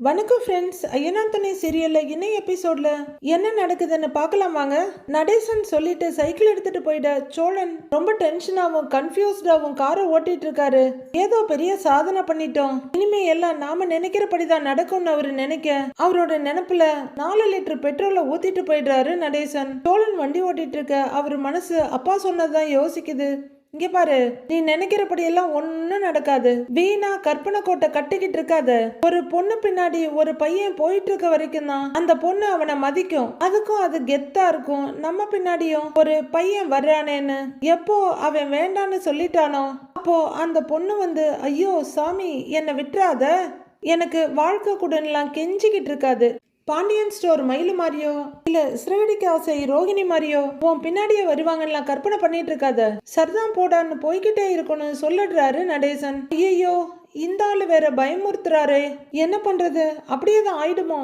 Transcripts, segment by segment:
வணக்கம் ஃப்ரெண்ட்ஸ் ஐயனாந்தனி சீரியலில் இன்னும் எபிசோட்ல என்ன நடக்குதுன்னு பார்க்கலாம் வாங்க. நடேசன் சொல்லிட்டு சைக்கிள் எடுத்துட்டு போயிட்ட சோழன் ரொம்ப டென்ஷனாகவும் கன்ஃபியூஸ்டாகவும் காரை ஓட்டிட்டு இருக்காரு. ஏதோ பெரிய சாதனை பண்ணிட்டோம். இனிமே எல்லாம் நாம நினைக்கிறபடி தான் நடக்கும்னு அவரு நினைக்க அவரோட நினைப்புல நாலு லிட்டர் பெட்ரோலை ஊத்திட்டு போயிடுறாரு நடேசன். சோழன் வண்டி ஓட்டிட்டு இருக்க அவர் மனசு அப்பா சொன்னதுதான் யோசிக்குது. இங்க பாரு நீ நினைக்கிறபடி எல்லாம் ஒன்னும் நடக்காது. வீணா கற்பனை கோட்டை கட்டிக்கிட்டு இருக்காத. ஒரு பொண்ணு பின்னாடி ஒரு பையன் போயிட்டு இருக்க வரைக்கும் தான் அந்த பொண்ணு அவனை மதிக்கும். அதுக்கும் அது கெத்தா இருக்கும். நம்ம பின்னாடியும் ஒரு பையன் வர்றானேன்னு. எப்போ அவன் வேண்டான்னு சொல்லிட்டானோ அப்போ அந்த பொண்ணு வந்து ஐயோ சாமி என்னை விட்டுறாத. எனக்கு வாழ்க்கை கூடலாம் கெஞ்சிக்கிட்டு இருக்காது. பாண்டியன் ஸ்டோர் மயிலு மாதிரியோ இல்ல சிறகடிக்கு ஆசை ரோகிணி மாதிரியோ உன் பின்னாடியே வருவாங்கலாம் கற்பனை பண்ணிட்டு இருக்காத. சரிதான் போடான்னு போய்கிட்டே இருக்கணும் சொல்லிடுறாரு நடேசன். ஐயோ இந்த ஆளு வேற பயமுறுத்துறாரே. என்ன பண்றது? அப்படியே தான் ஆயிடுமோ?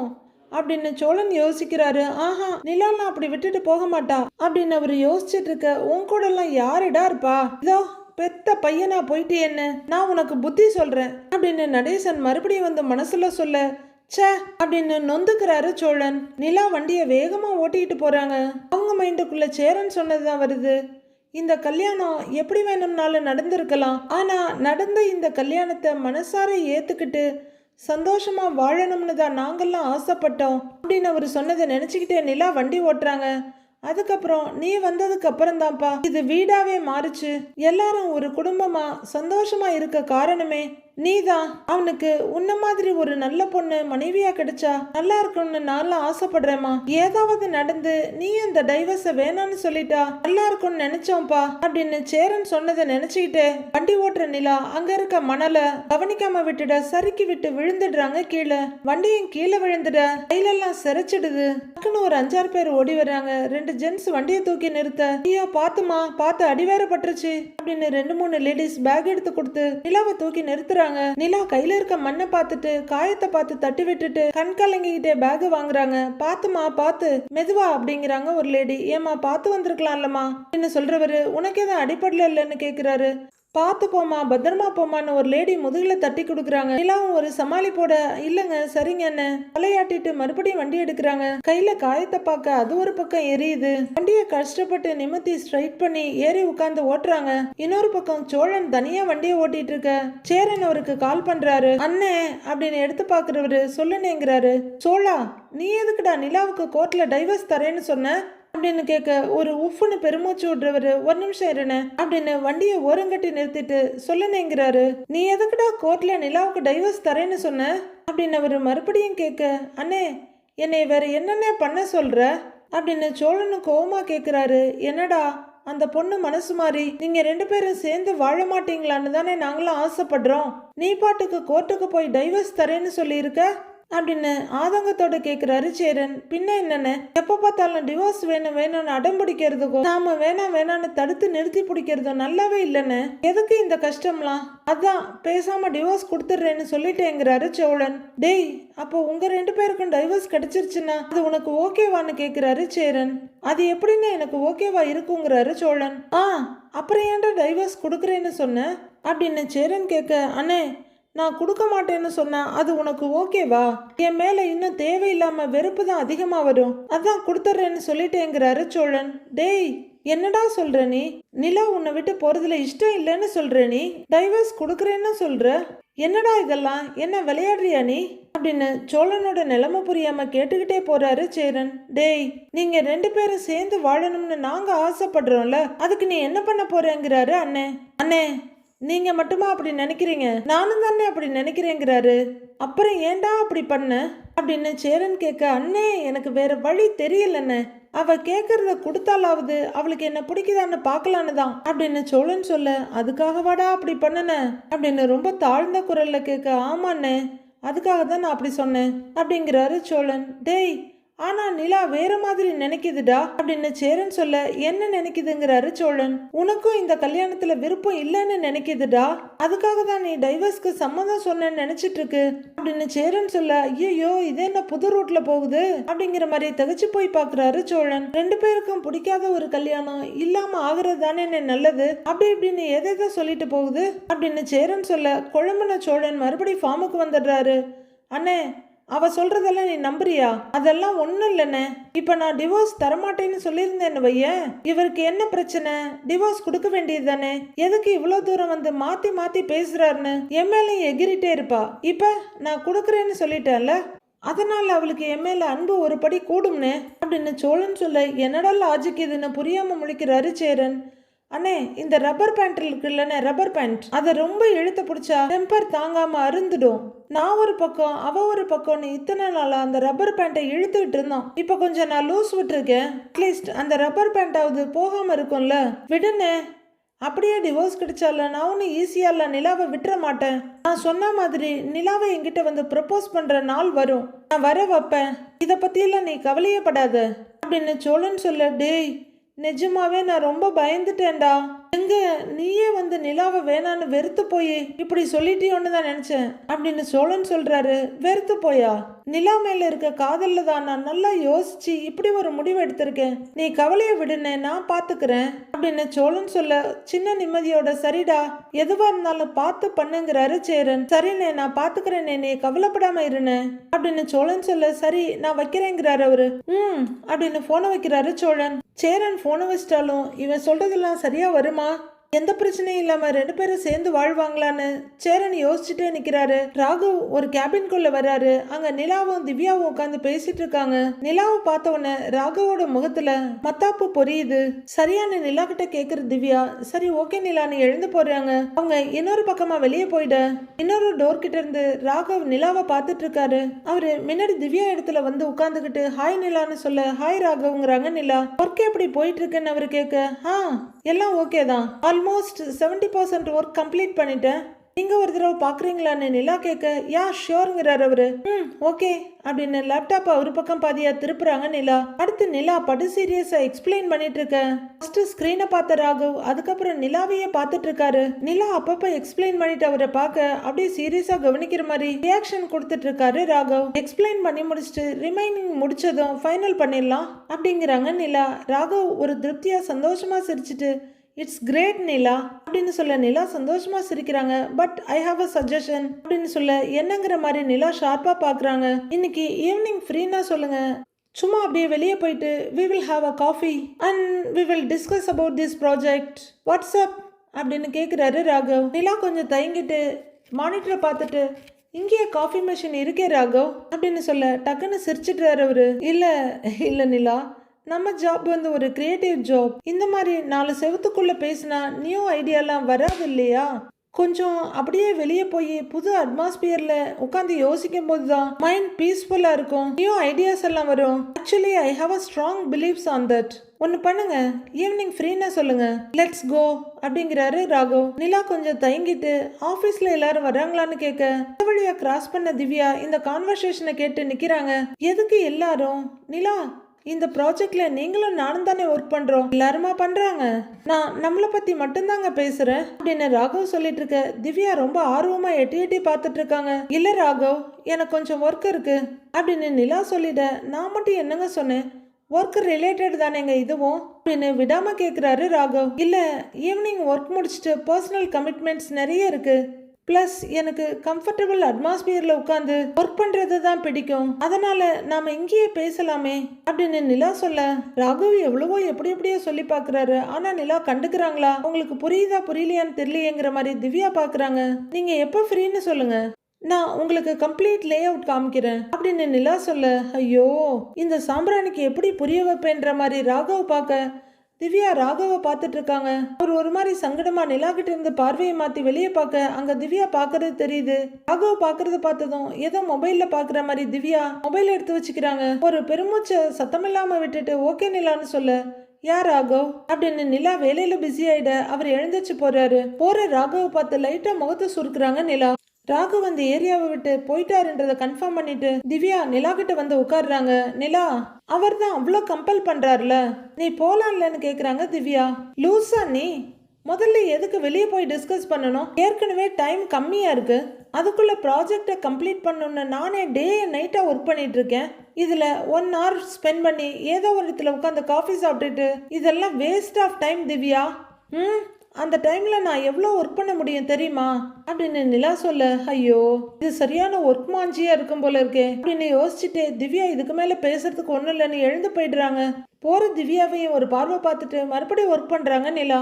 அப்படின்னு சோழன் யோசிக்கிறாரு. ஆஹா நிலாலாம் அப்படி விட்டுட்டு போக மாட்டா. அப்படின்னு அவர் யோசிச்சுட்டு இருக்க உன் கூட எல்லாம் யாருடா இருப்பா? இதோ பெத்த பையனா போயிட்டேன்னு நான் உனக்கு புத்தி சொல்றேன். அப்படின்னு நடேசன் மறுபடியும் வந்து மனசுல சொல்ல ச்சே அப்படின்னு நொந்துக்கிறாரு சோழன். நிலா வண்டியை வேகமாக ஓட்டிக்கிட்டு போகிறாங்க அவங்க மைண்டுக்குள்ளே சேரன் சொன்னதுதான் வருது. இந்த கல்யாணம் எப்படி வேணும்னாலும் நடந்திருக்கலாம். ஆனால் நடந்த இந்த கல்யாணத்தை மனசார ஏற்றுக்கிட்டு சந்தோஷமா வாழணும்னு தான் நாங்கள்லாம் ஆசைப்பட்டோம் அப்படின்னு அவர் சொன்னதை நினச்சிக்கிட்டே நிலா வண்டி ஓட்டுறாங்க. அதுக்கப்புறம் நீ வந்ததுக்கு அப்புறம் தான்ப்பா இது வீடாவே மாறுச்சு. எல்லாரும் ஒரு குடும்பமா சந்தோஷமா இருக்க காரணமே நீதான். அவனுக்கு உன்ன மாதிரி ஒரு நல்ல பொண்ணு மனைவியா கிடைச்சா நல்லா இருக்கும்னு நான்லாம் ஆசைப்படுறேம்மா. ஏதாவது நடந்து நீ அந்த டைவர்ஸ வேணாம்னு சொல்லிட்டா நல்லா இருக்கும்னு நினைச்சோம்ப்பா அப்படின்னு சேரன் சொன்னதை நினைச்சுக்கிட்டு வண்டி ஓட்டுற நிலா அங்க இருக்க மணலை கவனிக்காம விட்டுட சறுக்கி விட்டு விழுந்துடுறாங்க கீழே. வண்டியும் கீழே விழுந்துட கையிலெல்லாம் சிறைச்சிடுது டக்குன்னு ஒரு அஞ்சாறு பேர் ஓடி வர்றாங்க. ரெண்டு ஜென்ஸ் வண்டியை தூக்கி நிறுத்த ஐயோ பாத்துமா பார்த்து அடி வேற பட்டுருச்சு அப்படின்னு ரெண்டு மூணு லேடிஸ் பேக் எடுத்து கொடுத்து நிலாவை தூக்கி நிறுத்துறாங்க நிலா கையில இருக்க மண்ணை பார்த்துட்டு காயத்தை பார்த்து தட்டி விட்டுட்டு கண் கலங்கிக்கிட்டே பேக் வாங்குறாங்க. பாத்துமா பாத்து. மெதுவா அப்படிங்கிறாங்க ஒரு லேடி ஏமா பார்த்து வந்திருக்கலாம்லம்மா. என்ன சொல்றவரு உனக்கு எதுவும் அடிப்படல இல்லைன்னு கேக்குறாரு. பார்த்து போமா பத்திரமா போமான்னு ஒரு லேடி முதுகில் தட்டி கொடுக்குறாங்க. நிலாவும் ஒரு சமாளிப்போட இல்லைங்க இல்லைங்க சரிங்கன்னு தலையாட்டிட்டு மறுபடியும் வண்டி எடுக்கிறாங்க. கையில காயத்தை பார்க்க அது ஒரு பக்கம் எரியுது. வண்டியை கஷ்டப்பட்டு நிமித்தி ஸ்ட்ரைட் பண்ணி ஏறி உட்காந்து ஓட்டுறாங்க. இன்னொரு பக்கம் சோழன் தனியா வண்டியை ஓட்டிட்டு இருக்க. சேரன் அவருக்கு கால் பண்றாரு. அண்ணே அப்படின்னு எடுத்து பாக்குறவரு சொல்லுனேங்கிறாரு. சோழா நீ எதுக்குடா நிலாவுக்கு கோர்ட்ல டைவர்ஸ் தரேன்னு சொன்ன? அப்படின்னு கேட்க ஒரு உஃப்னு பெருமூச்சு விடுறவர் ஒரு நிமிஷம் இருன அப்படின்னு வண்டியை ஓரங்கட்டி நிறுத்திட்டு சொல்லணுங்கிறாரு நீ எதுக்குடா கோர்ட்ல நிலாவுக்கு டைவர்ஸ் தரேன்னு சொன்ன? அப்படின்னு அவர் மறுபடியும் கேட்க அண்ணே என்னை வேற என்னென்ன பண்ண சொல்ற? அப்படின்னு சோழனு கோவமா கேட்குறாரு என்னடா அந்த பொண்ணு மனசு மாறி நீங்க ரெண்டு பேரும் சேர்ந்து வாழ மாட்டீங்களான்னு தானே நாங்களும் ஆசைப்படுறோம். நீ பாட்டுக்கு கோர்ட்டுக்கு போய் டைவர்ஸ் தரேன்னு சொல்லியிருக்க? அப்படின்னு ஆதங்கத்தோட கேட்குறாரு சேரன் பின்ன என்னென்ன? எப்போ பார்த்தாலும் டிவோர்ஸ் வேணும் வேணும்னு அடம் பிடிக்கிறதுக்கும் நாம வேணாம் வேணாம்னு தடுத்து நிறுத்தி பிடிக்கிறதும் நல்லாவே இல்லைன்னு. எதுக்கு இந்த கஷ்டம்லாம்? அதான் பேசாம டிவோர்ஸ் கொடுத்துட்றேன்னு சொல்லிட்டேங்கிறாரு சோழன் டேய் அப்போ உங்க ரெண்டு பேருக்கும் டைவர்ஸ் கிடைச்சிருச்சுன்னா அது உனக்கு ஓகேவான்னு கேட்குறாரு சேரன் அது எப்படின்னு எனக்கு ஓகேவா இருக்குங்கிறாரு சோழன் ஆ அப்புறம் ஏன்டா டைவர்ஸ் கொடுக்குறேன்னு சொன்ன? அப்படின்னு சேரன் கேட்க அண்ணே நான் கொடுக்க மாட்டேன்னு சொன்னா அது உனக்கு ஓகேவா? என் மேல இன்னும் தேவையில்லாம வெறுப்பு தான் அதிகமா வரும். அதான் கொடுத்துட்றேன்னு சொல்லிட்டேங்கிறாரு சோழன். டேய் என்னடா சொல்ற நீ? நிலா உன்னை விட்டு போறதுல இஷ்டம் இல்லைன்னு சொல்ற நீ? டைவர்ஸ் கொடுக்குறேன்னு சொல்ற? என்னடா இதெல்லாம்? என்ன விளையாடுறியா நீ? அப்படின்னு சோழனோட நிலைமை புரியாம கேட்டுக்கிட்டே போறாரு சேரன். டேய் நீங்க ரெண்டு பேரும் சேர்ந்து வாழணும்னு நாங்க ஆசைப்படுறோம்ல. அதுக்கு நீ என்ன பண்ண போறேங்கிறாரு அண்ணே. அண்ணே நீங்க மட்டுமா அப்படி நினைக்கிறீங்க? நானும் தானே அப்படி நினைக்கிறேங்கிறாரு. அப்புறம் ஏன்டா அப்படி பண்ண? அப்படின்னு சேரன் கேட்க அண்ணே எனக்கு வேற வழி தெரியலண்ணே. அவ கேட்கறத கொடுத்தாலாவது அவளுக்கு என்ன பிடிக்குதான்னு பார்க்கலான்னு தான் அப்படின்னு சோழன் சொல்ல அதுக்காக வாடா அப்படி பண்ணன? அப்படின்னு ரொம்ப தாழ்ந்த குரல்ல கேட்க ஆமாண்ணே அதுக்காக தான் நான் அப்படி சொன்னேன் அப்படிங்கிறாரு சோழன். டேய் ஆனால் நிலா வேற மாதிரி நினைக்குதுடா அப்படின்னு சேரன் சொல்ல என்ன நினைக்குதுங்கிறாரு சோழன். உனக்கும் இந்த கல்யாணத்துல விருப்பம் இல்லைன்னு நினைக்குதுடா. அதுக்காக தான் நீ டைவர்ஸ்க்கு சம்மதம் சொன்னேன்னு நினைச்சிட்டு இருக்கு. அப்படின்னு சேரன் சொல்ல ஐயோ இது என்ன புது ரூட்ல போகுது? அப்படிங்கிற மாதிரி தகச்சு போய் பாக்குறாரு சோழன். ரெண்டு பேருக்கும் பிடிக்காத ஒரு கல்யாணம் இல்லாம ஆகுறது தானே நல்லது? அப்படி இப்படின்னு எதை சொல்லிட்டு போகுது? அப்படின்னு சேரன் சொல்ல குழம்புன சோழன் மறுபடியும் ஃபார்முக்கு வந்துடுறாரு. அண்ணே அவ சொல்றதெல்லாம் நீ நம்புறியா? அதெல்லாம் ஒண்ணும் இல்லைண்ணே. இப்ப நான் டிவோர்ஸ் தரமாட்டேன்னு சொல்லியிருந்தேன்னு வைய. இவருக்கு என்ன பிரச்சனை? டிவோர்ஸ் கொடுக்க வேண்டியது தானே எதுக்கு இவ்வளோ தூரம் வந்து மாத்தி மாத்தி பேசுறாருன்னு? என் மேலேயும் எகிரிட்டே இருப்பா. இப்ப நான் கொடுக்குறேன்னு சொல்லிட்டேன்ல? அதனால் அவளுக்கு என் அன்பு ஒரு படி கூடும்னு. அப்படின்னு சோழன் சொல்ல என்னடா லாஜிக் இதுன்னு புரியாம முழிக்கிறாரு சேரன் அண்ணே இந்த ரப்பர் பேண்ட் இருக்குல்லண்ணே ரப்பர் பேண்ட் அதை ரொம்ப இழுத்து பிடிச்சா டெம்பர் தாங்காம அருந்துடும். நான் ஒரு பக்கம் அவ ஒரு பக்கம்னு இத்தனை நாளாக அந்த ரப்பர் பேண்ட்டை இழுத்துக்கிட்டு இருந்தோம் இப்போ கொஞ்சம் நான் லூஸ் விட்டுருக்கேன். அட்லீஸ்ட் அந்த ரப்பர் பேண்ட்டாவது போகாம இருக்கும்ல? விடுனே அப்படியே டிவோர்ஸ் கிடைச்சால நான் ஒன்றும் ஈஸியாக நிலாவை விட்டுற மாட்டேன். நான் சொன்ன மாதிரி நிலாவை என்கிட்ட வந்து ப்ரப்போஸ் பண்ணுற நாள் வரும். நான் வர வைப்பேன். இதை பற்றியெல்லாம் நீ கவலையப்படாத அப்படின்னு சோழன் சொல்ல டேய் நிஜமாவே நான் ரொம்ப பயந்துட்டேன்டா. எங்க நீயே வந்து நிலாவை வேணான்னு வெறுத்து போய் இப்படி சொல்லிட்டியோன்னு தான் நினைச்சேன். அப்படின்னு சோழன் சொல்றாரு வெறுத்து போயா? நிலா மேல இருக்க காதல்ல தான் நான் நல்லா யோசிச்சு இப்படி ஒரு முடிவு எடுத்திருக்கேன். நீ கவலையை விடுனே நான் பாத்துக்கிறேன் அப்படின்னு சோழன் சொல்ல சின்ன நிம்மதியோட சரிடா எதுவா இருந்தாலும் பார்த்து பண்ணுங்கிறாரு சேரன். சரிண்ணே நான் பாத்துக்கிறேனே நீ கவலைப்படாம இருனே அப்படின்னு சோழன் சொல்ல சரி நான் வைக்கிறேங்கிறாரு அவரு. ம் அப்படின்னு போனை வைக்கிறாரு சோழன். சேரன் போனை வச்சிட்டாலும் இவன் சொல்றதெல்லாம் சரியா வருமா? எந்த பிரச்சனையும் இல்லாம ரெண்டு பேரும் சேர்ந்து வாழ்வாங்களான்னு சேரன் யோசிச்சுட்டே நிக்கிறாரு. ராகவ் ஒரு கேபின்குள்ள வர்றாரு. அங்க நிலாவும் திவ்யாவும் உட்காந்து பேசிட்டு இருக்காங்க. நிலாவை பார்த்த உடனே ராகவோட முகத்துல மத்தாப்பு பொரியுது. சரியான நிலா கிட்ட கேக்குற திவ்யா சரி ஓகே நிலா நீ எழுந்து போறாங்க. அவங்க இன்னொரு பக்கமா வெளியே போயிட. இன்னொரு டோர் கிட்ட இருந்து ராகவ் நிலாவை பார்த்துட்டு இருக்காரு. அவரு முன்னாடி திவ்யா இடத்துல வந்து உட்காந்துக்கிட்டு ஹாய் நிலான்னு சொல்ல ஹாய் ராகவ்ங்கிறாங்க நிலா. ஒர்க்கே எப்படி போயிட்டு இருக்குன்னு அவர் கேட்க ஆ எல்லாம் ஓகே தான். Almost seventy percent work complete பண்ணிட்டேன். நீங்க ஒரு தடவை பாக்குறீங்களான்னு நிலா கேட்க யா ஷோருங்கிறார் அவரு. ம் ஓகே. அப்படின்னு லேப்டாப் ஒரு பக்கம் பாதியா திருப்புறாங்க நிலா. அடுத்து நிலா படு சீரியஸா எக்ஸ்பிளைன் பண்ணிட்டு இருக்க. ஃபர்ஸ்ட் ஸ்கிரீனை பார்த்த ராகவ் அதுக்கப்புறம் நிலாவையே பார்த்துட்டு இருக்காரு. நிலா அப்பப்ப எக்ஸ்பிளைன் பண்ணிட்டு அவரை பார்க்க அப்படியே சீரியஸா கவனிக்கிற மாதிரி ரியாக்ஷன் கொடுத்துட்டு இருக்காரு ராகவ். எக்ஸ்பிளைன் பண்ணி முடிச்சுட்டு ரிமைனிங் முடிச்சதும் ஃபைனல் பண்ணிடலாம். அப்படிங்கிறாங்க நிலா. ராகவ் ஒரு திருப்தியா சந்தோஷமா சிரிச்சிட்டு இட்ஸ் கிரேட் நிலா அப்படின்னு சொல்ல நிலா சந்தோஷமாக சிரிக்கிறாங்க. But I have a suggestion அப்படின்னு சொல்ல என்னங்கிற மாதிரி நிலா ஷார்ப்பாக பார்க்குறாங்க இன்னைக்கு ஈவினிங் ஃப்ரீனா சொல்லுங்க. சும்மா அப்படியே வெளியே போயிட்டு we will have a coffee and we will discuss about this project WhatsApp அப்படின்னு கேட்குறாரு ராகவ். நிலா கொஞ்சம் தயங்கிட்டு மானிட்டரை பார்த்துட்டு இங்கேயே காஃபி மிஷின் இருக்கே ராகவ் அப்படின்னு சொல்ல டக்குன்னு சிரிச்சிட்டாரு அவரு. இல்லை இல்லை நிலா நம்ம ஜாப் வந்து ஒரு கிரியேட்டிவ் ஜாப் இந்த மாதிரி நாலு செவத்துக்குள்ள பேசினா நியூ ஐடியாலாம் வராது இல்லையா? கொஞ்சம் அப்படியே வெளியே போய் புது அட்மாஸ்பியர்ல உட்காந்து யோசிக்கும் போது தான் மைண்ட் பீஸ்ஃபுல்லா இருக்கும். நியூ ஐடியாஸ் எல்லாம் வரும். Actually I have a strong believes on that ஒன்று பண்ணுங்க. ஈவினிங் ஃப்ரீனா சொல்லுங்க. லெட்ஸ் கோ அப்படிங்கிறாரு ராகவ். நிலா கொஞ்சம் தயங்கிட்டு ஆஃபீஸ்ல எல்லாரும் வராங்களான்னு கேட்க வழியா கிராஸ் பண்ண திவ்யா இந்த கான்வர்சேஷனை கேட்டு நிக்கிறாங்க. எதுக்கு எல்லாரும்? நிலா இந்த ப்ராஜெக்ட்ல நீங்களும் நானும் தானே ஒர்க் பண்றோம். எல்லாருமா பண்றாங்க? நான் நம்மளை பத்தி மட்டும்தாங்க பேசுறேன். அப்படின்னு ராகவ் சொல்லிட்டு இருக்க திவ்யா ரொம்ப ஆர்வமா எட்டி எட்டி பார்த்துட்டு இருக்காங்க இல்ல ராகவ் எனக்கு கொஞ்சம் ஒர்க் இருக்கு. அப்படின்னு நிலா சொல்லிட நான் மட்டும் என்னங்க சொன்னேன்? ஒர்க் ரிலேட்டட் தானேங்க இதுவும்? அப்படின்னு விடாம கேக்குறாரு ராகவ். இல்ல ஈவினிங் ஒர்க் முடிச்சுட்டு பர்சனல் கமிட்மெண்ட்ஸ் நிறைய இருக்கு. ப்ளஸ் எனக்கு கம்ஃபர்டபுள் அட்மாஸ்பியரில் உட்காந்து ஒர்க் பண்ணுறது தான் பிடிக்கும். அதனால் நாம் இங்கேயே பேசலாமே அப்படின்னு நிலா சொல்ல ராகவ் எவ்வளவோ எப்படி எப்படியோ சொல்லி பார்க்குறாரு. ஆனால் நிலா கண்டுக்கிறாங்களா? உங்களுக்கு புரியுதா புரியலையான்னு தெரியலையேங்கிற மாதிரி திவ்யா பார்க்குறாங்க. நீங்கள் எப்போ ஃப்ரீன்னு சொல்லுங்கள் நான் உங்களுக்கு கம்ப்ளீட் லே அவுட் காமிக்கிறேன் அப்படின்னு நிலா சொல்ல ஐயோ இந்த சாம்பிராணிக்கு எப்படி புரிய வைப்பேன்ற மாதிரி ராகவ் பார்க்க திவ்யா ராகவை பார்த்துட்டு இருக்காங்க. அவர் ஒரு மாதிரி சங்கடமா நிலா கிட்ட இருந்து பார்வையை மாத்தி வெளியே பார்க்க அங்க திவ்யா பாக்குறது தெரியுது. ராகவ பாக்குறத பார்த்ததும் ஏதோ மொபைல்ல பாக்குற மாதிரி திவ்யா மொபைல் எடுத்து வச்சுக்கிறாங்க. ஒரு பெருமூச்சை சத்தமில்லாம விட்டுட்டு ஓகே நிலான்னு சொல்ல. யார் ராகவ்? அப்படின்னு நிலா வேலையில பிஸி ஆயிட அவர் எழுந்திருச்சு போறாரு. போற ராகவ் பார்த்து லைட்டா முகத்தை சுருக்குறாங்க நிலா. ராகவ் அந்த ஏரியாவை விட்டு போயிட்டாருன்றதை கன்ஃபார்ம் பண்ணிட்டு திவ்யா நிலா கிட்ட வந்து உட்காடுறாங்க நிலா அவர் தான் அவ்வளோ கம்பல் பண்றாருல. நீ போலான்லன்னு கேக்குறாங்க திவ்யா. லூஸா நீ முதல்ல எதுக்கு வெளியே போய் டிஸ்கஸ் பண்ணணும்? ஏற்கனவே டைம் கம்மியா இருக்கு. அதுக்குள்ள ப்ராஜெக்டை கம்ப்ளீட் பண்ணணும்னு நானே டே நைட்டாக ஒர்க் பண்ணிட்டு இருக்கேன். இதில் ஒன் ஹவர் ஸ்பெண்ட் பண்ணி ஏதோ ஒரு இடத்துல உட்காந்து காஃபி சாப்பிட்டுட்டு இதெல்லாம் வேஸ்ட் ஆஃப் டைம் திவ்யா. ம்? அந்த டைமில் நான் எவ்வளோ ஒர்க் பண்ண முடியும் தெரியுமா? அப்படின்னு நிலா சொல்ல ஐயோ இது சரியான ஒர்க் மாஞ்சியா இருக்கும் போல இருக்கே. அப்படின்னு யோசிச்சுட்டு திவ்யா இதுக்கு மேலே பேசுறதுக்கு ஒன்றும் இல்லைன்னு எழுந்து போயிடுறாங்க. போகிற திவ்யாவையும் ஒரு பார்வை பார்த்துட்டு மறுபடியும் ஒர்க் பண்ணுறாங்க நிலா.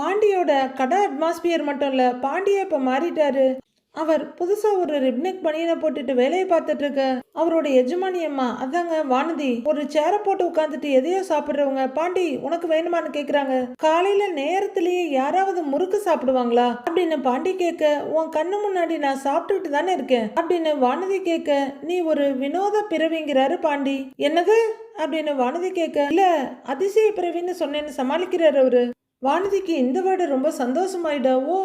பாண்டியோட கடை அட்மாஸ்பியர் மட்டும் இல்லை பாண்டியே இப்போ மாறிட்டாரு. அவர் புதுசா ஒரு ரிப்னிக் பனியனை போட்டுட்டு வேலையை பார்த்துட்டு இருக்க அவரோட எஜமானி அம்மா அதாங்க வானதி ஒரு சேரை போட்டு உட்காந்துட்டு எதையோ சாப்பிடுறவங்க பாண்டி உனக்கு வேணுமான்னு கேக்குறாங்க. காலையில நேரத்திலேயே யாராவது முறுக்கு சாப்பிடுவாங்களா? அப்படின்னு பாண்டி கேட்க உன் கண்ணு முன்னாடி நான் சாப்பிட்டுட்டு தானே இருக்கேன். அப்படின்னு வானதி கேட்க நீ ஒரு வினோத பிறவிங்கிறாரு பாண்டி. என்னது? அப்படின்னு வானதி கேட்க இல்ல அதிசய பிறவின்னு சொன்னேன்னு சமாளிக்கிறாரு அவரு. வானதிக்கு இந்த வேர்டு ரொம்ப சந்தோஷமாயிடா ஓ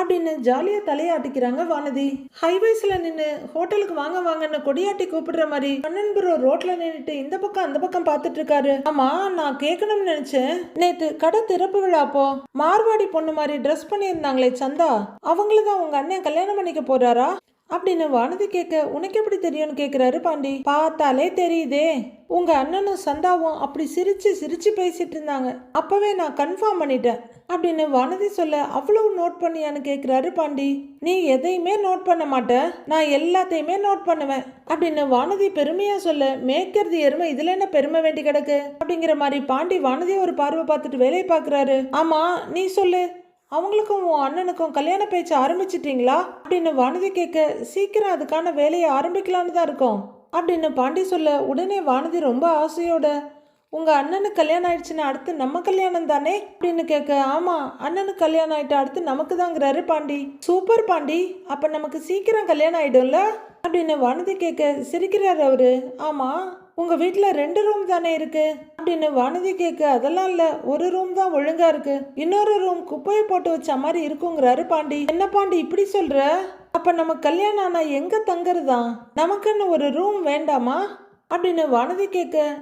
அப்படின்னு ஜாலியாக தலையாட்டிக்கிறாங்க வானதி. ஹைவேஸில் நின்று ஹோட்டலுக்கு வாங்க வாங்கன்னு கொடியாட்டி கூப்பிடுற மாதிரி கண்ணன் ப்ரோ ரோட்ல நின்றுட்டு இந்த பக்கம் அந்த பக்கம் பார்த்துட்டு இருக்காரு ஆமா நான் கேட்கணும்னு நினைச்சேன். நேத்து கடை திறப்பு விழா அப்போ மார்வாடி பொண்ணு மாதிரி ட்ரெஸ் பண்ணியிருந்தாங்களே சந்தா. அவங்களதான் உங்க அண்ணன் கல்யாணம் பண்ணிக்க போறாரா? அப்படின்னு வானதி கேட்க உனக்கு எப்படி தெரியும்னு கேட்குறாரு பாண்டி. பார்த்தாலே தெரியுதே. உங்க அண்ணனும் சந்தாவும் அப்படி சிரிச்சு சிரிச்சு பேசிட்டு இருந்தாங்க. அப்பவே நான் கன்ஃபார்ம் பண்ணிட்டேன் அப்படின்னு வானதி சொல்ல அவ்வளவு நோட் பண்ணியான்னு கேட்குறாரு பாண்டி. நீ எதையுமே நோட் பண்ண மாட்ட. நான் எல்லாத்தையுமே நோட் பண்ணுவேன் அப்படின்னு வானதி பெருமையா சொல்ல மேய்க்கிறது எருமை. இதுல என்ன பெருமை வேண்டி கிடக்கு? அப்படிங்கிற மாதிரி பாண்டி வானதியை ஒரு பார்வை பார்த்துட்டு வேலையை பார்க்குறாரு. ஆமா நீ சொல்லு. அவங்களுக்கும் உன் அண்ணனுக்கும் கல்யாண பேச்சு ஆரம்பிச்சிட்டிங்களா? அப்படின்னு வானதி கேட்க சீக்கிரம் அதுக்கான வேலையை ஆரம்பிக்கலான்னு தான் இருக்கோம் அப்படின்னு பாண்டி சொல்ல உடனே வானதி ரொம்ப ஆசையோட உங்கள் அண்ணனுக்கு கல்யாணம் ஆயிடுச்சுன்னா அடுத்து நம்ம கல்யாணம் தானே? அப்படின்னு கேட்க ஆமாம் அண்ணனுக்கு கல்யாணம் ஆயிட்டு அடுத்து நமக்கு தாங்கிறாரு பாண்டி. சூப்பர் பாண்டி அப்போ நமக்கு சீக்கிரம் கல்யாணம் ஆயிடும்ல? அப்படின்னு வானதி கேட்க சிரிக்கிறார் அவரு. ஆமாம் உங்கள் வீட்டில் ரெண்டு ரூம் தானே இருக்கு? அப்படின்னு வானதி கேட்க அதெல்லாம் இல்லை. ஒரு ரூம் தான் ஒழுங்கா இருக்கு. இன்னொரு ரூம் குப்பையை போட்டு வச்ச மாதிரி இருக்குங்கிறாரு பாண்டி. என்ன பாண்டி இப்படி சொல்ற? அப்ப நம்ம கல்யாணம் ஆனா எங்க தங்குறதா நமக்குன்னு ஒரு ரூம் வேண்டாமா? அப்படின்னு வானதி கேட்க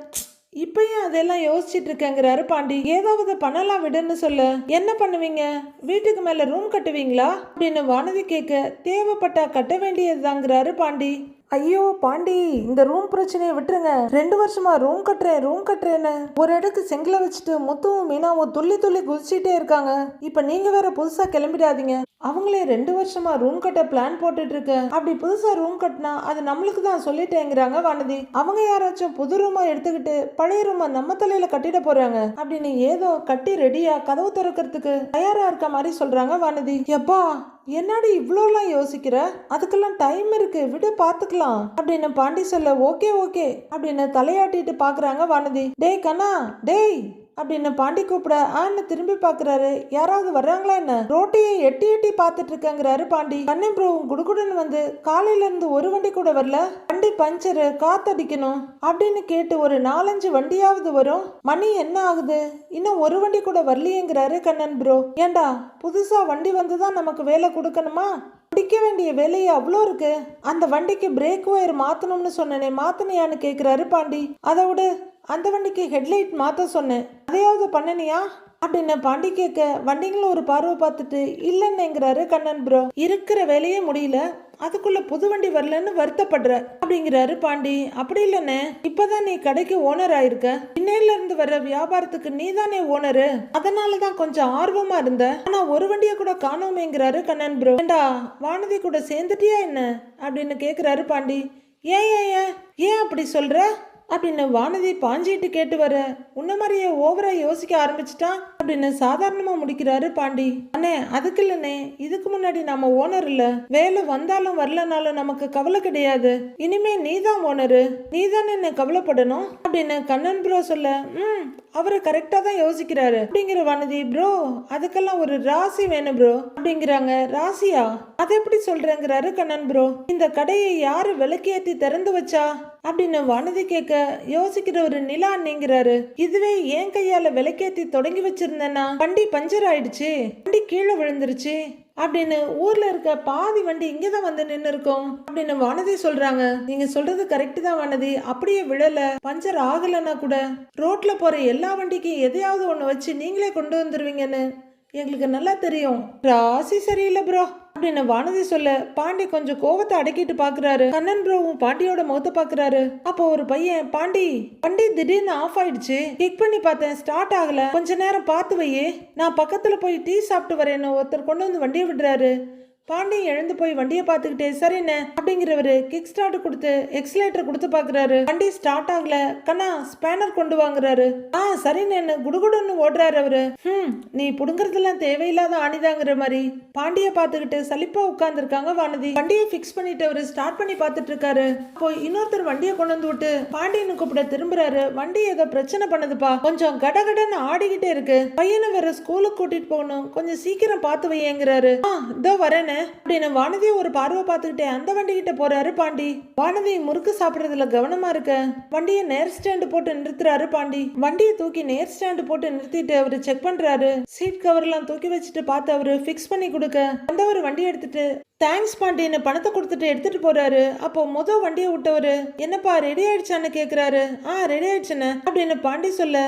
இப்பயும் அதெல்லாம் யோசிச்சுட்டு இருக்கேங்கிறாரு பாண்டி. ஏதாவது பண்ணலாம் விடுன்னு சொல்ல. என்ன பண்ணுவீங்க? வீட்டுக்கு மேல ரூம் கட்டுவீங்களா? அப்படின்னு வானதி கேட்க தேவைப்பட்டா கட்ட வேண்டியதுதாங்கிறாரு பாண்டி. ஐயோ பாண்டி இந்த ரூம் பிரச்சனையை விட்டுருங்க. ரெண்டு வருஷமா ரூம் கட்டுறேன் ரூம் கட்டுறேன்னு. ஒரு இடத்துக்கு செங்கலை வச்சுட்டு முத்துவும் மீனாவும் துள்ளி துள்ளி குதிச்சுட்டே இருக்காங்க. இப்ப நீங்க வேற புதுசா கிளம்பிடாதீங்க. அவங்களே ரெண்டு வருஷமா ரூம் கட்ட பிளான் போட்டுட்டு இருக்க அப்படி புதுசா ரூம் கட்டினா அது நம்மளுக்கு தான் சொல்லிட்டேங்கிறாங்க வானதி. அவங்க யாராச்சும் புது ரூமா எடுத்துக்கிட்டு பழைய ரூமை நம்ம தலையில கட்டிட போறாங்க. அப்படின்னு ஏதோ கட்டி ரெடியா கதவு திறக்கிறதுக்கு தயாரா இருக்க மாதிரி சொல்றாங்க வானதி. எப்பா என்னடி இவ்வளோலாம் யோசிக்கிற? அதுக்கெல்லாம் டைம் இருக்கு. விடு பார்த்துக்கலாம். அப்படின்னு பாண்டி சொல்ல ஓகே ஓகே அப்படின்னு தலையாட்டிட்டு பார்க்குறாங்க வானதி. டேய் கண்ணா டேய். அப்படின்னு பாண்டி கூப்பிட ஆன்னு திரும்பி பாக்குறாரு. யாராவது வர்றாங்களா என்ன? ரோட்டையை எட்டி எட்டி பார்த்துட்டு இருக்கேங்கிறாரு பாண்டி. கண்ணன் ப்ரோவும் குடுகுடுன்னு வந்து காலையில இருந்து ஒரு வண்டி கூட வரல. வண்டி பஞ்சரு காத்தடிக்கணும் அப்படின்னு கேட்டு ஒரு நாலஞ்சு வண்டியாவது வரும். மணி என்ன ஆகுது? இன்னும் ஒரு வண்டி கூட வரலையேங்கிறாரு கண்ணன் ப்ரோ. ஏண்டா புதுசா வண்டி வந்து தான் நமக்கு வேலை கொடுக்கணுமா? முடிக்க வேண்டிய வேலையே அவ்வளோ இருக்கு. அந்த வண்டிக்கு பிரேக் ஒயர் மாத்தணும்னு சொன்னனே மாத்தினியான்னு கேக்குறாரு பாண்டி. அதை விடு. அந்த வண்டிக்கு ஹெட்லைட் மாற்ற சொன்னேன். அதையாவது பண்ணனியா? அப்படின்னு பாண்டி கேட்க வண்டிங்களும் ஒரு பார்வை பார்த்துட்டு இல்லைன்னுங்கிறாரு கண்ணன் ப்ரோ இருக்கிற வேலையே முடியல அதுக்குள்ள புது வண்டி வரலன்னு வருத்தப்படுற அப்படிங்கிறாரு பாண்டி. அப்படி இல்லைண்ணே இப்பதான் நீ கடைக்கு ஓனர் ஆயிருக்க. இன்னையில இருந்து வர்ற வியாபாரத்துக்கு நீ தானே ஓனரு அதனாலதான் கொஞ்சம் ஆர்வமா இருந்த. ஆனா ஒரு வண்டிய கூட காணோமேங்கிறாரு கண்ணன் ப்ரோ ஏண்டா வானதி கூட சேர்ந்துட்டியா என்ன? அப்படின்னு கேக்குறாரு பாண்டி. ஏன் ஏன் ஏன்? ஏன் அப்படி சொல்ற? அப்படின்னு வானதி பாஞ்சிட்டு கேட்டு வர? உன்ன மாதிரியே ஓவரா யோசிக்க ஆரம்பிச்சிட்டான் அப்படின்னு சாதாரணமா முடிக்கிறாரு பாண்டி? அண்ணே அதுக்கு இல்லனே இதுக்கு முன்னாடி நம்ம ஓனர் இல்ல. வேலை வந்தாலும் வரலனாலும் நமக்கு கவலை கிடையாது. இனிமே நீதான் ஓனரு. நீதான் என்ன கவலைப்படணும்? அப்படின்னு கண்ணன் ப்ரோ சொல்ல ம் அவரை கரெக்டாக தான் யோசிக்கிறாரு. அப்படிங்கிற வானதி ப்ரோ அதுக்கெல்லாம் ஒரு ராசி வேணும் ப்ரோ அப்படிங்கிறாங்க. ராசியா? அதை எப்படி சொல்றேங்கிறாரு கண்ணன் ப்ரோ இந்த கடையை யாரு விளக்கேத்தி திறந்து வச்சா? அப்படின்னு வானதி கேட்க யோசிக்கிற ஒரு நிலா நீங்கிறாரு. இதுவே என் கையால விளக்கேத்தி தொடங்கி வச்சிருந்தேன்னா வண்டி பஞ்சர் ஆயிடுச்சு. வண்டி கீழே விழுந்துருச்சு. அப்படின்னு ஊரில் இருக்க பாதி வண்டி இங்கதான் வந்து நின்று இருக்கும் அப்படின்னு வானதி சொல்கிறாங்க நீங்கள் சொல்கிறது கரெக்டு தான் வானதி. அப்படியே விழலை. பஞ்சர் ஆகலைன்னா கூட ரோட்டில் போகிற எல்லா வண்டிக்கும் எதையாவது ஒன்று வச்சு நீங்களே கொண்டு வந்துடுவீங்கன்னு எங்களுக்கு நல்லா தெரியும். ராசி சரியில்லை ப்ரோ அப்படின்னு வானதி சொல்ல பாண்டி கொஞ்சம் கோவத்தை அடக்கிட்டு பாக்குறாரு. கண்ணன் ப்ரோவும் பாண்டியோட முகத்தை பாக்குறாரு. அப்போ ஒரு பையன் பாண்டி வண்டி திடீர்னு ஆஃப் ஆயிடுச்சு. கிக் பண்ணி பார்த்தேன் ஸ்டார்ட் ஆகல. கொஞ்ச நேரம் பார்த்து வையே. நான் பக்கத்துல போய் டீ சாப்பிட்டு வரேன்னு ஒருத்தர் கொண்டு வந்து வண்டியை விடுறாரு. பாண்டி எழுந்து போய் வண்டியை பார்த்துக்கிட்டே சரிண்ணே அப்படிங்கிறவரு கிக் ஸ்டார்ட் கொடுத்து எக்ஸலேட்டர் கொடுத்து பார்க்குறாரு. வண்டி ஸ்டார்ட் ஆகல. கண்ணா ஸ்பேனர் கொண்டு வாங்குறாரு. ஆ சரிண்ணேன்னு குடுகுடுன்னு ஓடுறாரு அவரு. ம் நீ புடுங்கறதெல்லாம் தேவையில்லாத ஆணிதாங்கிற மாதிரி பாண்டிய பார்த்துக்கிட்டு சலிப்பா உட்கார்ந்துருக்காங்க வானதி. வண்டியை ஃபிக்ஸ் பண்ணிட்டு அவரு ஸ்டார்ட் பண்ணி பார்த்துட்டு இருக்காரு அப்போ இன்னொருத்தர் வண்டியை கொண்டு வந்து விட்டு பாண்டியனு கூப்பிட திரும்புறாரு. வண்டி ஏதோ பிரச்சனை பண்ணுதுப்பா. கொஞ்சம் கடகடன்னு ஆடிக்கிட்டே இருக்கு. பையனை வேற ஸ்கூலுக்கு கூட்டிட்டு போகணும். கொஞ்சம் சீக்கிரம் பார்த்து வையேங்கிறாரு. ஆ இதோ வரேன்னு அப்படின்னு வானதி ஒரு பார்வை பார்த்துக்கிட்டே அந்த வண்டி கிட்ட போறாரு பாண்டி. வானதி முறுக்கு சாப்பிடுறதுல கவனமா இருக்க. வண்டியை நேர் ஸ்டாண்டு போட்டு நிறுத்துறாரு பாண்டி. வண்டியை தூக்கி நேர் ஸ்டாண்டு போட்டு நிறுத்திட்டு அவரு செக் பண்றாரு. சீட் கவர் எல்லாம் தூக்கி வச்சுட்டு பார்த்து அவரு ஃபிக்ஸ் பண்ணி கொடுக்க. வந்தவர் வண்டி எடுத்துட்டு தேங்க்ஸ் பாண்டின்னு பணத்தை கொடுத்துட்டு எடுத்துட்டு போறாரு. அப்போ முத வண்டியை விட்டவரு. என்னப்பா ரெடி ஆயிடுச்சான்னு கேக்குறாரு. ஆ ரெடி ஆயிடுச்சுன்னு அப்படின்னு பாண்டி சொல்ல.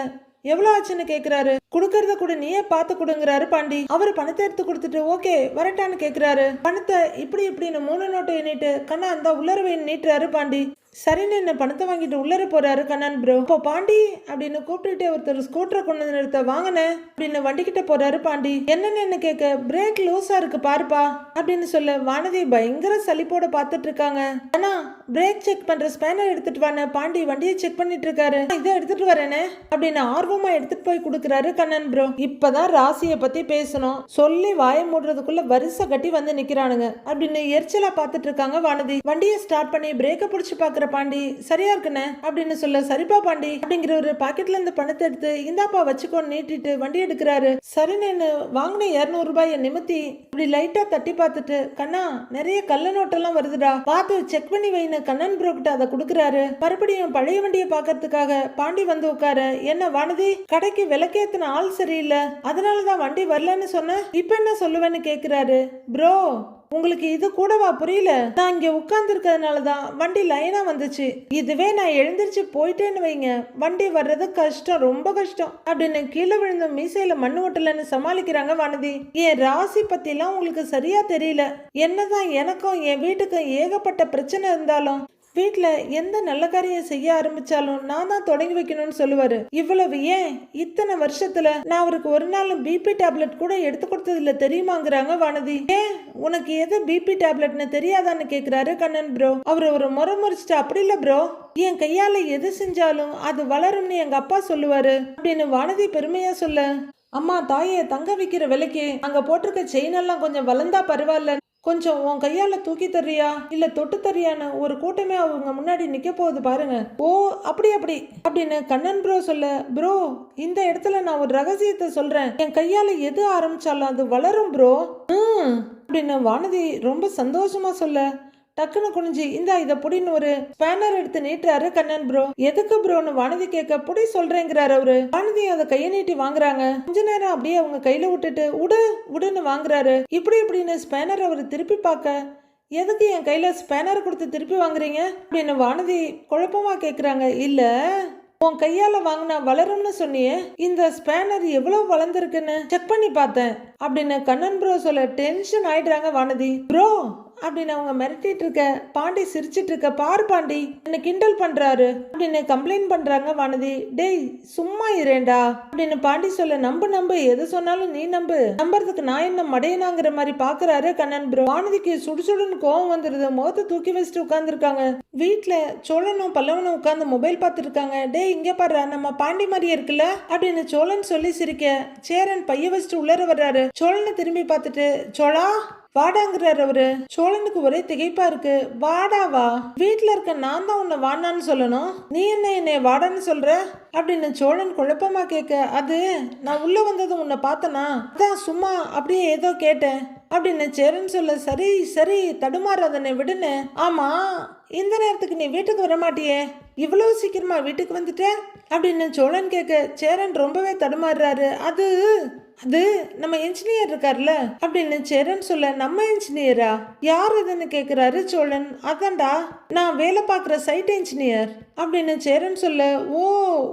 எவ்வளவு ஆச்சுன்னு கேக்குறாரு. குடுக்கறத கூட நீயே பார்த்து கொடுங்கறாரு பாண்டி. அவர் பணத்தை எடுத்து கொடுத்துட்டு ஓகே வரட்டான்னு கேக்குறாரு. பணத்தை இப்படி இப்படின்னு மூணு நோட்டை எண்ணிட்டு கண்ணா அந்த உள்ளரவை நீட்டுறாரு பாண்டி. சரின்னு என்ன பணத்தை வாங்கிட்டு உள்ளர போறாரு கண்ணன் ப்ரோ இப்போ பாண்டி அப்படின்னு கூப்பிட்டுட்டு ஒருத்தர் ஸ்கூட்டரை கொண்டு வந்து நிறுத்த வாங்கினேன் அப்படின்னு வண்டிக்கிட்ட போகிறாரு போறாரு பாண்டி. என்னன்னு என்ன கேட்க பிரேக் லூஸா இருக்கு பாருப்பா அப்படின்னு சொல்ல வானதி பயங்கர சலிப்போட பார்த்துட்டு இருக்காங்க. ஆனால் பிரேக் செக் பண்ற ஸ்பேனர் எடுத்துட்டு வானே பாண்டி வண்டியை செக் பண்ணிட்டு இருக்காரு. இதை எடுத்துட்டு வரேனே அப்படின்னு ஆர்வமா எடுத்துட்டு போய் கொடுக்குறாரு கண்ணன் ப்ரோ இப்பதான் ராசியை பத்தி பேசணும். சொல்லி வாய மூடுறதுக்குள்ள வரிசை கட்டி வந்து நிக்கிறானுங்க அப்படின்னு எரிச்சலா பார்த்துட்டு இருக்காங்க வானதி. வண்டியை ஸ்டார்ட் பண்ணி பிரேக்கை பிடிச்சி பாக்குற பாண்டி சரியா இருக்குண்ணே? அப்படின்னு சொல்ல சரிப்பா பாண்டி அப்படிங்கிற ஒரு பாக்கெட்ல இருந்து பணத்தை எடுத்து இந்தாப்பா வச்சுக்கோன்னு நீட்டிட்டு வண்டி எடுக்கிறாரு. சரின்னு வாங்கின இருநூறு ரூபாயை நிமித்தி இப்படி லைட்டா தட்டி பார்த்துட்டு கண்ணா நிறைய கள்ள நோட்டெல்லாம் வருதுடா. பார்த்து செக் பண்ணி வைன்னு கண்ணன் ப்ரோ கிட்ட அதை கொடுக்குறாரு. மறுபடியும் பழைய வண்டியை பார்க்கறதுக்காக பாண்டி வந்து உட்கார என்ன வானதி கடைக்கு விளக்கேத்தின ஆள் சரியில்லை. அதனாலதான் வண்டி வரலன்னு சொன்ன இப்ப என்ன சொல்லுவேன்னு கேக்குறாரு. ப்ரோ உங்களுக்கு இது கூடவா புரியல? நான் இங்க உட்கார்ந்து இருக்கிறதுனால தான் வண்டி லைனா வந்துச்சு. இதுவே நான் எழுந்திருச்சு போயிட்டேன்னு வைங்க. வண்டி வர்றது கஷ்டம் ரொம்ப கஷ்டம். அப்படின்னு கீழே விழுந்த மீசையில மண்ணு ஓட்டலன்னு சமாளிக்கிறாங்க வானதி. என் ராசி பத்திலாம் உங்களுக்கு சரியா தெரியல. என்னதான் எனக்கும் என் வீட்டுக்கும் ஏகப்பட்ட பிரச்சனை இருந்தாலும் வீட்டில் எந்த நல்ல காரியம் செய்ய ஆரம்பிச்சாலும் நான் தான் தொடங்கி வைக்கணும்னு சொல்லுவாரு. இவ்வளவு ஏன்? இத்தனை வருஷத்துல நான் அவருக்கு ஒரு நாள் பிபி டேப்லெட் கூட எடுத்து கொடுத்தது இல்ல தெரியுமாங்கிறாங்க வானதி. ஏன்? உனக்கு எது பிபி டேப்லெட்னு தெரியாதான்னு கேக்குறாரு கண்ணன் ப்ரோ அவர் ஒரு முறை முறிச்சிட்டு அப்படி இல்ல ப்ரோ என் கையால எது செஞ்சாலும் அது வளரும்னு எங்க அப்பா சொல்லுவாரு. அப்படின்னு வானதி பெருமையா சொல்ல அம்மா தாயே தங்க வைக்கிற விலைக்கு அங்க போட்டிருக்க செயின் எல்லாம் கொஞ்சம் வளர்ந்தா பரவாயில்ல கொஞ்சம் உன் கையால தூக்கி தர்றியா? இல்ல தொட்டு தர்றியான்னு ஒரு கூட்டமே அவங்க முன்னாடி நிக்க போகுது பாருங்க. ஓ அப்படி அப்படி அப்படின்னு கண்ணன் ப்ரோ சொல்ல ப்ரோ இந்த இடத்துல நான் ஒரு ரகசியத்தை சொல்றேன். என் கையால எது ஆரம்பிச்சாலும் அது வளரும் ப்ரோ ம் அப்படின்னு வானதி ரொம்ப சந்தோஷமா சொல்ல டக்குன்னு குனிஞ்சு இந்தா இதை புடின்னு ஒரு ஸ்பேனர் எடுத்து நீட்டுறாரு கண்ணன் ப்ரோ எதுக்கு ப்ரோன்னு வானதி கேட்க புடி சொல்றேங்கிறாரு அவரு. வானதி அதை கையை நீட்டி வாங்குறாங்க. கொஞ்ச நேரம் அப்படியே அவங்க கையில விட்டுட்டு உடு உடுன்னு வாங்குறாரு. இப்படி இப்படின்னு ஸ்பேனர் அவர் திருப்பி பார்க்க எதுக்கு என் கையில ஸ்பேனர் கொடுத்து திருப்பி வாங்குறீங்க? அப்படின்னு வானதி குழப்பமா கேக்குறாங்க. இல்ல உன் கையால வாங்கினா வளரும்னு சொன்னியே இந்த ஸ்பேனர் எவ்வளவு வளர்ந்துருக்குன்னு செக் பண்ணி பார்த்தேன். அப்படின்னு கண்ணன் ப்ரோ சொல்ல டென்ஷன் ஆயிடுறாங்க வானதி. ப்ரோ அப்படின்னு அவங்க மிரட்டிட்டு இருக்க பாண்டி சிரிச்சிட்டு இருக்க பார் பாண்டி என்ன கிண்டல் பண்றாரு. அப்படின்னு கம்ப்ளைண்ட் பண்றாங்க வானதி. டேய் சும்மா இரேண்டா அப்படின்னு பாண்டி சொல்ல நம்பு நம்பு எது சொன்னாலும் நீ நம்பு. நம்புறதுக்கு நான் என்ன மடையனாங்கிற மாதிரி பாக்குறாரு கண்ணன் ப்ரோ வானதிக்கு சுடுசுடுன்னு கோவம் வந்துருது. முகத்தை தூக்கி வச்சுட்டு உட்காந்துருக்காங்க வீட்டில் சோழனும் பல்லவனும் உட்காந்து மொபைல் பார்த்துருக்காங்க டே டேய் பாரு நம்ம பாண்டி மாதிரி இருக்குல்ல? அப்படின்னு சோழன் சொல்லி சிரிக்க சேரன் பைய வச்சுட்டு உள்ளர வர்றாரு. சோழனை திரும்பி பார்த்துட்டு சோழா வாடாங்கிறார் அவரு. சோழனுக்கு ஒரே திகைப்பா இருக்கு. வாடாவா வீட்டுல இருக்க நான் தான் உன்னை வாடான்னு சொல்லணும். நீ என்ன என்னை வாடான்னு சொல்ற? அப்படின்னு சோழன் குழப்பமா கேட்க அது நான் உள்ள வந்தது உன்னை பார்த்தனா? அதான் சும்மா அப்படியே ஏதோ கேட்டேன். அப்படின்னு சேரன் சொல்ல சரி சரி தடுமாறாதனை விடுன்னு ஆமா. இந்த நேரத்துக்கு நீ வீட்டுக்கு வர மாட்டியே இவ்வளோ சீக்கிரமா வீட்டுக்கு வந்துட்ட? அப்படின்னு சோழன் கேட்க சேரன் ரொம்பவே தடுமாறுறாரு. அது அது நம்ம இன்ஜினியர் இருக்கார்ல? அப்படின்னு சேரன் சொல்ல நம்ம இன்ஜினியரா யார் இதுன்னு கேட்குறாரு சோழன். அதான்டா நான் வேலை பார்க்குற சைட் இன்ஜினியர் அப்படின்னு சேரன் சொல்ல ஓ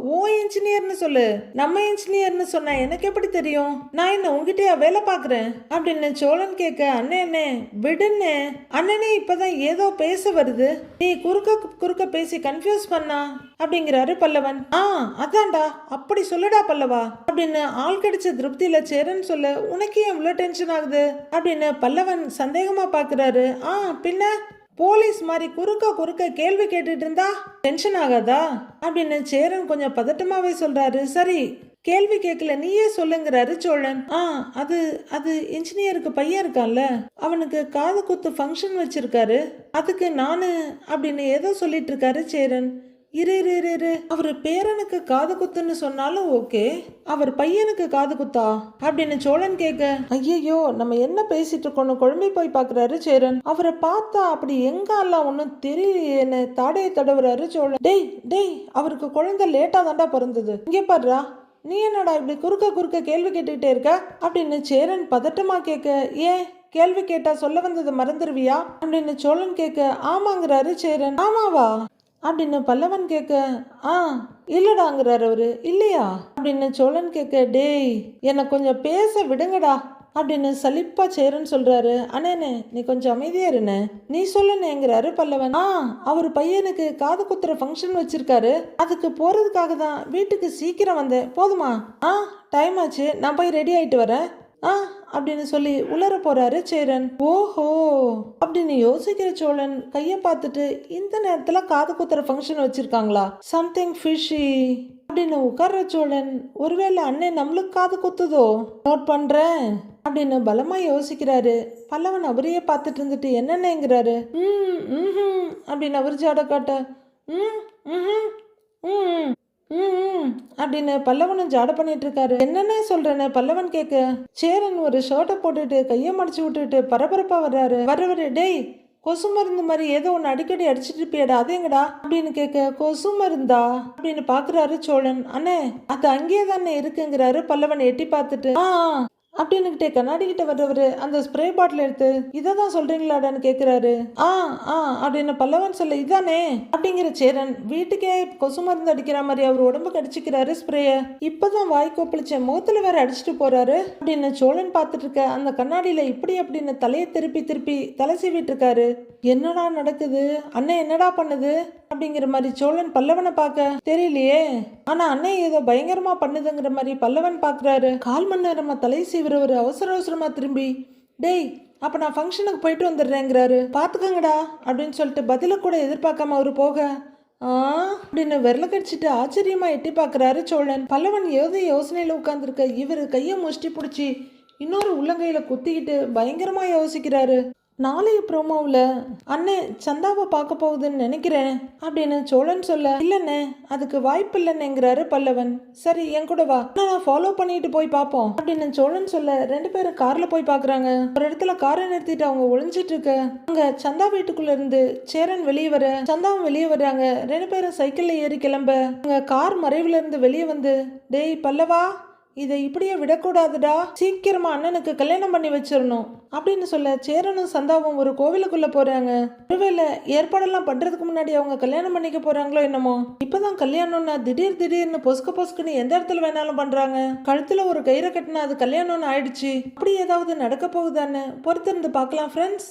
ஓ இன்ஜினியர்னு சொல்லு. நம்ம இன்ஜினியர்னு சொன்னா எனக்கு எப்படி தெரியும்? நான் என்ன உங்ககிட்டயா வேலை பார்க்குறேன்? அப்படின்னு சோழன் கேட்க அண்ணே அண்ணே விடுன்னு அண்ணனே இப்போதான் ஏதோ பேச வருது. நீ குறுக்க குறுக்க பேசி கன்ஃபியூஸ் பண்ணா. அப்படிங்கிறாரு பல்லவன். ஆ அதான்டா. அப்படி சொல்லுடா பல்லவா. அப்படின்னு ஆள் கிடைச்ச திருப்தியில சேரன்னு சொல்ல உனக்கு ஏன் இவ்வளோ டென்ஷன் ஆகுது? அப்படின்னு பல்லவன் சந்தேகமாக பார்க்குறாரு ஆ பின்ன? போலீஸ் மாதிரி குறுக்க குறுக்க கேள்வி கேட்டுட்டு இருந்தா டென்ஷன் ஆகாதா? அப்படின்னு சேரன் கொஞ்சம் பதட்டமாகவே சொல்கிறாரு சரி கேள்வி கேட்கல நீயே சொல்லுங்கிறாரு சோழன். ஆ அது அது இன்ஜினியருக்கு பையன் இருக்கான்ல அவனுக்கு காது குத்து ஃபங்க்ஷன் வச்சிருக்காரு. அதுக்கு நானு அப்படின்னு ஏதோ சொல்லிட்டு இருக்காரு சேரன். இரு இரு இரு இரு. அவர் பேரனுக்கு காது குத்துன்னு சொன்னாலும் ஓகே. அவர் பையனுக்கு காது குத்தா? அப்படின்னு சோழன் கேட்க ஐயையோ நம்ம என்ன பேசிட்டு இருக்கோம்னு குழம்பி போய் பாக்குறாரு சேரன். அவரை பார்த்தா அப்படி எங்க எல்லாம் ஒன்றும் தெரியலையேன்னு தாடையை தடவுறாரு சோழன். டேய் டேய் அவருக்கு குழந்தை லேட்டா தாண்டா பிறந்தது. இங்கே பாடுறா நீ என்னடா இப்படி குறுக்க குறுக்க கேள்வி கேட்டுக்கிட்டே இருக்க? அப்படின்னு சேரன் பதட்டமா கேட்க ஏன்? கேள்வி கேட்டா சொல்ல வந்ததை மறந்துடுவியா அப்படின்னு சோழன் கேட்க ஆமாங்கிறாரு சேரன். ஆமாவா? அப்படின்னு பல்லவன் கேட்க ஆ இல்லடாங்கிறார் அவரு. இல்லையா? அப்படின்னு சோழன் கேட்க டேய் என்னை கொஞ்சம் பேச விடுங்கடா. அப்படின்னு சலிப்பா சேருன்னு சொல்றாரு அண்ணே நீ கொஞ்சம் அமைதியா இருண்ணே. நீ சொல்லுனேங்கிறாரு பல்லவன். ஆ அவர் பையனுக்கு காது குத்துற ஃபங்க்ஷன் வச்சிருக்காரு. அதுக்கு போறதுக்காக தான் வீட்டுக்கு சீக்கிரம் வந்தேன். போதுமா? ஆ டைம் ஆச்சு. நான் போய் ரெடி ஆயிட்டு வரேன். ஆ அப்படின்னு சொல்லி உலர போறாரு சேரன். ஓஹோ! அப்படின்னு யோசிக்கிற சோழன் கைய பார்த்துட்டு இந்த நேரத்துல காது குத்துற ஃபங்க்ஷன் வச்சிருக்காங்களா? சம்திங் ஃபிஷி அப்படின்னு உட்கார்ற சோழன் ஒருவேளை அண்ணன் நம்மளுக்கு காது குத்துதோ? நோட் பண்றேன் அப்படின்னு பலமா யோசிக்கிறாரு. பல்லவன் அவரையே பார்த்துட்டு இருந்துட்டு என்னென்னங்கிறாரு? ம் ம் அப்படின்னு அவர் ஜாட காட்ட ம் ம் ம். ம் அப்படின்னு பல்லவனும் ஜாட பண்ணிட்டு இருக்காரு என்னென்ன சொல்றேன்னு பல்லவன் கேட்க சேரன் ஒரு ஷர்ட்டை போட்டுட்டு கையை மடிச்சு விட்டுட்டு பரபரப்பா வர்றாரு. வரவரு டேய் கொசு மருந்து மாதிரி ஏதோ ஒன்று அடிக்கடி அடிச்சிட்டு இருப்பியடா அதேங்கடா அப்படின்னு கேட்க கொசு மருந்தா? அப்படின்னு பாக்குறாரு சோழன். அண்ணே அது அங்கேயே தானே இருக்குங்கிறாரு பல்லவன் எட்டி பார்த்துட்டு. ஆ ஆ. அப்படின்னுகிட்டே கண்ணாடி கிட்ட வர்றவர் அந்த ஸ்ப்ரே பாட்டில் எடுத்து இதை தான் சொல்றீங்களாடான்னு கேட்குறாரு ஆ ஆ அப்படின்னு பல்லவன் சொல்ல இதானே அப்படிங்கிற சேரன் வீட்டுக்கே கொசு மருந்து அடிக்கிற மாதிரி அவர் உடம்பு கடிச்சிக்கிறாரு ஸ்ப்ரேய இப்பதான் வாய் கொப்பளிச்ச முகத்துல வேற அடிச்சிட்டு போறாரு அப்படின்னு சோழன் பார்த்துட்டு இருக்க அந்த கண்ணாடியில இப்படி அப்படின்னு தலையை திருப்பி திருப்பி தலை சீவிட்டு இருக்காரு என்னடா நடக்குது? அண்ணன் என்னடா பண்ணுது? அப்படிங்கிற மாதிரி சோழன் பல்லவனை பார்க்க? தெரியலையே. ஆனா அண்ணன் ஏதோ பயங்கரமா பண்ணுதுங்கிற மாதிரி பல்லவன் பாக்குறாரு கால் மணி நேரமா தலை சீவிரவர் அவசர அவசரமா திரும்பி டேய் அப்ப நான் ஃபங்க்ஷனுக்கு போயிட்டு வந்துடுறேங்கிறாரு. பாத்துக்கோங்கடா அப்படின்னு சொல்லிட்டு பதில கூட எதிர்பார்க்காம அவரு போக ஆ? அப்படின்னு விரல கடிச்சிட்டு ஆச்சரியமா எட்டி பார்க்குறாரு சோழன். பல்லவன் ஏதோ யோசனையில உட்காந்துருக்க இவர் கையை முஷ்டி பிடிச்சி இன்னொரு உள்ளங்கையில குத்திக்கிட்டு பயங்கரமா யோசிக்கிறாரு. நாளைய ப்ரோமோவில் அண்ணே சந்தாவை பார்க்க போகுதுன்னு நினைக்கிறேன் அப்படின்னு சோழன் சொல்ல இல்லைண்ணே அதுக்கு வாய்ப்பு இல்லைன்னுங்கிறாரு பல்லவன். சரி என் கூட வா. நான் ஃபாலோ பண்ணிட்டு போய் பார்ப்போம் அப்படின்னு சோழன் சொல்ல ரெண்டு பேரும் காரில் போய் பார்க்குறாங்க. ஒரு இடத்துல காரை நிறுத்திட்டு அவங்க ஒளிஞ்சிட்டு இருக்க. அங்கே சந்தா வீட்டுக்குள்ள இருந்து சேரன் வெளியே வர சந்தாவும் வெளியே வர்றாங்க. ரெண்டு பேரும் சைக்கிளில் ஏறி கிளம்ப அங்க கார் மறைவுல இருந்து வெளியே வந்து டேய் பல்லவா இதை இப்படியே விடக்கூடாதுடா. சீக்கிரமா அண்ணனுக்கு கல்யாணம் பண்ணி வச்சிடணும். அப்படின்னு சொல்ல சேரனும் சந்தாவும் ஒரு கோவிலுக்குள்ள போறாங்க. ஒருவேளை ஏற்பாடெல்லாம் பண்றதுக்கு முன்னாடி அவங்க கல்யாணம் பண்ணிக்க போறாங்களோ என்னமோ. இப்பதான் கல்யாணம்னா திடீர் திடீர்னு பொசுக்க பொசுக்குன்னு எந்த இடத்துல வேணாலும் பண்றாங்க. கழுத்துல ஒரு கயிறை கட்டினா அது கல்யாணம்னு ஆயிடுச்சு. அப்படி ஏதாவது நடக்க போகுதான்னு பொறுத்திருந்து பார்க்கலாம் ஃப்ரெண்ட்ஸ்